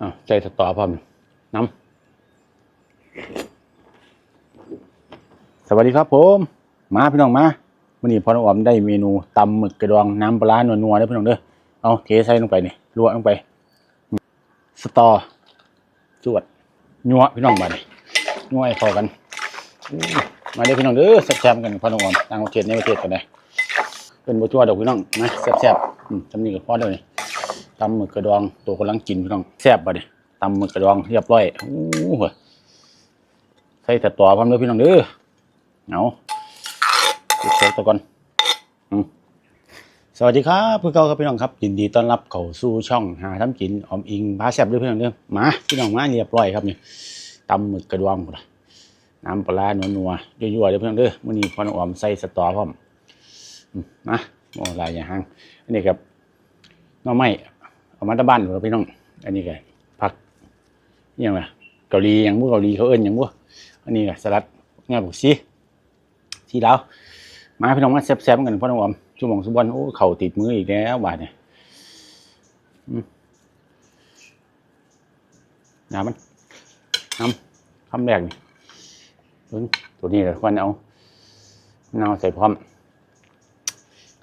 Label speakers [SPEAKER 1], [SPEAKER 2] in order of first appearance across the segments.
[SPEAKER 1] อ่าใจสตอพร้อมน้ำสวัสดีครับผม มาพี่น้องมาวันนี้พ่อน้องอมได้เมนูตำหมึกกระดองน้ำปลาร้านัวๆเด้อพี่น้องเด้อเอาเทใส่ลงไปนี่ลวกลงไป สตอจวดนัวพี่น้องมาเลยนัวให้เข้ากันมาเด้อพี่น้องเด้อแซ่บๆกันพ่อน้องอมต่างประเทศในประเทศกันเลยเป็นบัวจั่วดอกพี่น้องมาแซ่บๆอืมทำนี่กับพ่อเด้อนี่ ตำหมึกกระดองตัวกำลังกินพี่น้องแซ่บบ่ดิตำหมึกกระดองเรียบร้อยโอ้โหใส่แต่ตัวพร้อมเด้อพี่น้องเด้อเอาติดโซ่ตัวก่อนสวัสดีครับเพื่อนเก่าครับพี่น้องครับยินดีต้อนรับเข้าสู่ช่องหาทำกินออมอิงพาแซ่บด้อพี่น้องเด้อมาพี่น้องมาเรียบร้อยครับนี่ตำหมึกกระดองนล่ะน้ำปลาร้านัวยั่วๆเด้อพี่น้องเด้อมื้อนี้พอน้องออมใส่สตอพร้อมอืมมาบ่ลายอย่างอันนี้ครับน่อไม้ เอามาตะบ้านเราพี่น้อง อันนี้ก็ผักย่างไรเกาหลีอย่างพวกเกาหลีเขาเอิ้นอย่างพวกอันนี้ก็สลัดงาบุกซีทีแล้วมาพี่น้องมาแซ่บๆกันพ่อน้องอมชั่วโมงสุบวันโอ้เข่าติดมืออีกแล้วบาดเนี่ยน้ำมันน้ำคำแรกนี่ตัวนี้เลยควันเอามะนาใส่พร้อม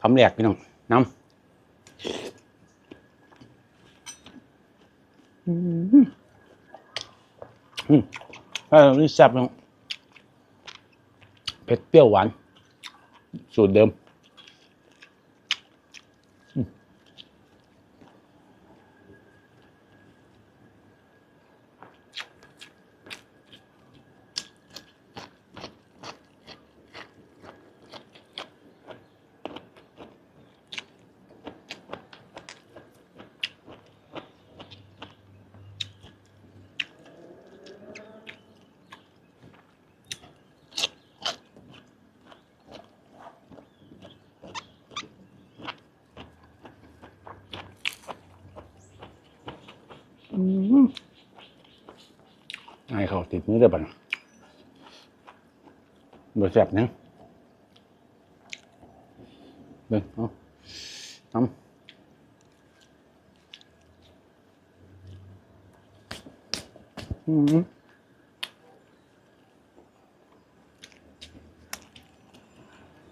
[SPEAKER 1] คำแรกพี่น้องน้ำ อืมอืมถ้าเรานี่แซ่บเนาะเผ็ดเปรี้ยวหวาน สูตรเดิมอืม ไอ้เขาติดมือได้ปะเนี่ยบ่แซ่บนังเบิ่งเอาน้ำอืม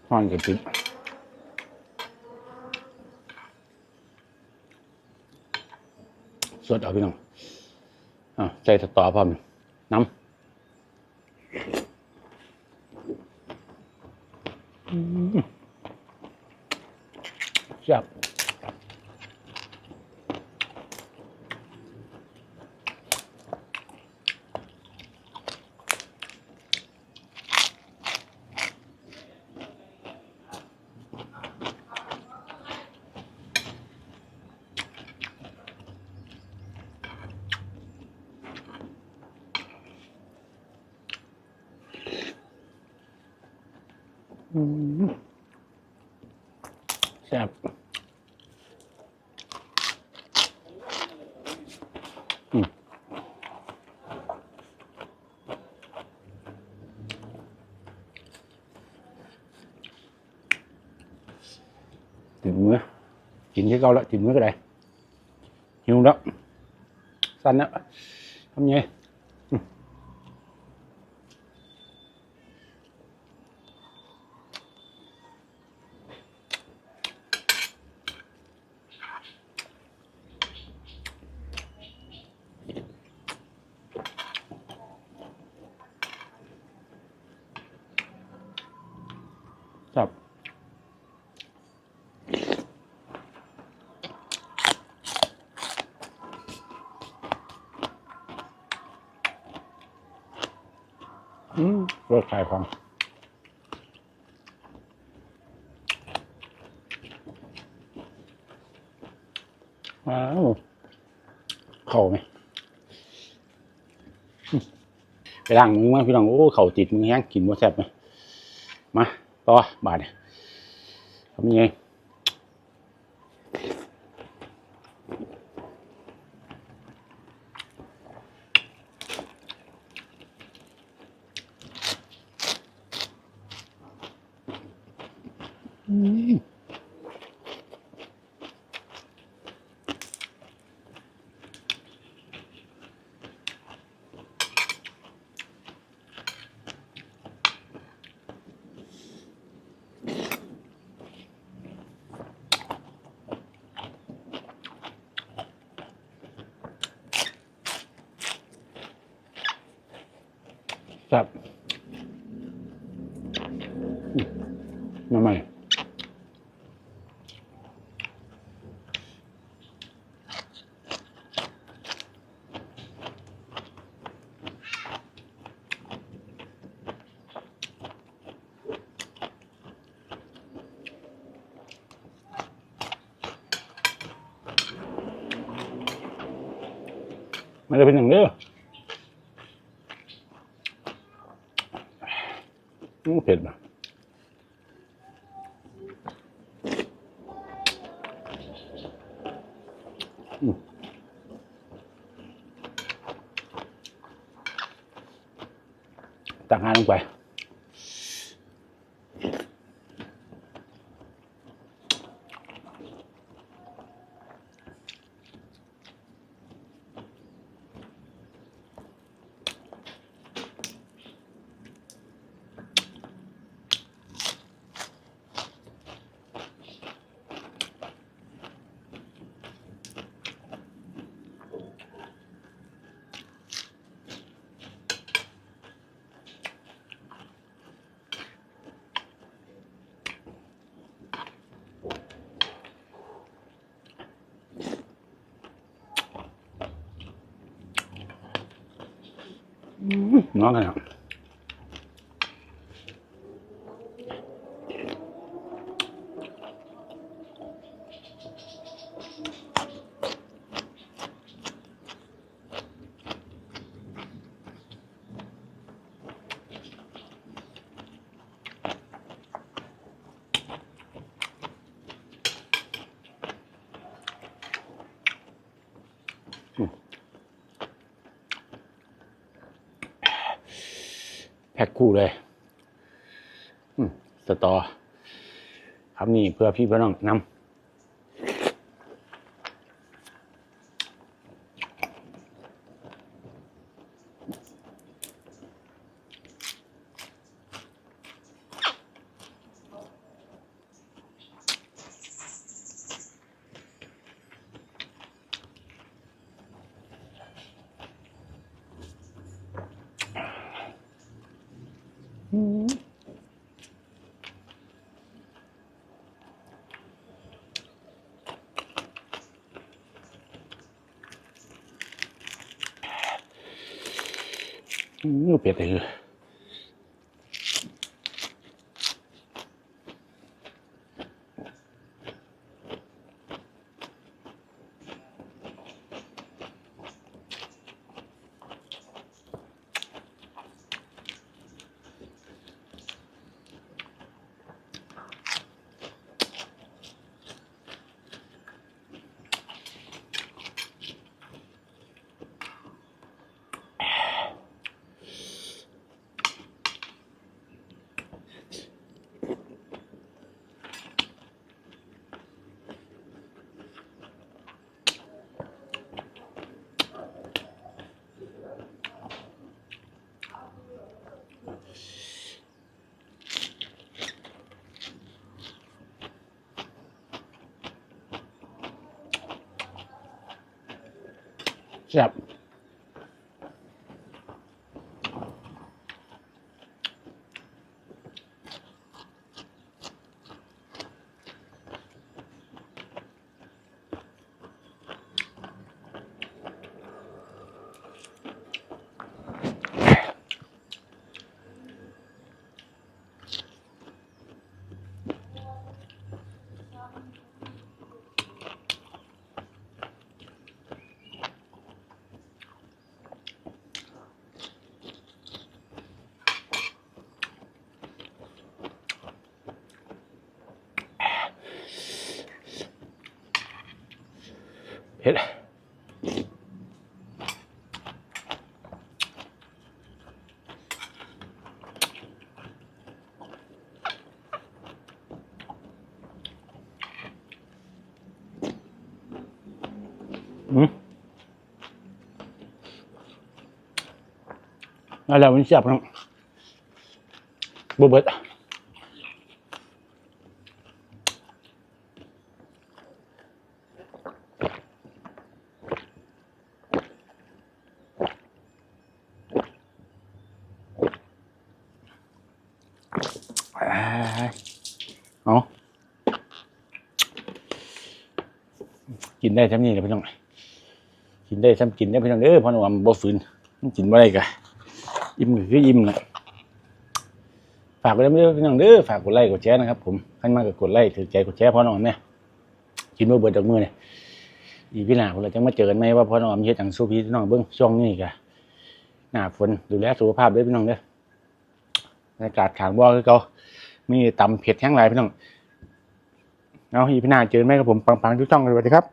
[SPEAKER 1] ห้อนกับติดสดเอาพี่น้องอ่าใส่สตอพร้อม น้ำแซ่บ แซ่บอืมถึงมื้อกินที่เก่าแล้วถึงมื้อก็ได้หิวแล้วสั่นแล้วทำไง ครับอืมรสชาติของว้าวเข่าไหมอืมไปล้างมือมาพี่น้องโอ้เข่าติดมือแห้งกินบ่แซ่บไหมมา ต่อบาทเนี่ยทำยังไงอืม ครับมาใหม่มันจะเป็นอย่างเออืมเผ็ดนะอืมตักงานลงไป น้องกันครับแพ็คคู่เลยอืมสตอ ครับนี่เพื่อพี่เพื่อน้องนำ อืมเผ็ ดเลยคือแซ่บ เอากินได้ทั้งนี้เลยพี่น้องกินได้ทั้งกินได้พี่น้องเด้อพราะว่ามันบ่ฝืนกินบ่ได้กะอิ่มก็คืออิ่มนะฝากไว้ด้วยพี่น้องเด้อฝากกดไลค์กดแชร์นะครับผมขั้นมากก็กดไลค์ถือใจกดแชร์พราะน้องเนี่ยกินบ่เบิดจากมือเนี่ยอีพี่หนาเราจะมาเจอกันไหมว่าพอน้องเฮ็ดหยังสู้พี่น้องเบิ่งช่วงนี้กะหน้าฝนดูแลสุขภาพด้วยพี่น้องเด้อบรรยากาศขางบ่อคือเก่า มีตำเผ็ดแห้งหลายพี่น้อง เอาอีพี่นาเจอไหมครับผมปังๆทุกช่องเลยสวัสดีครับ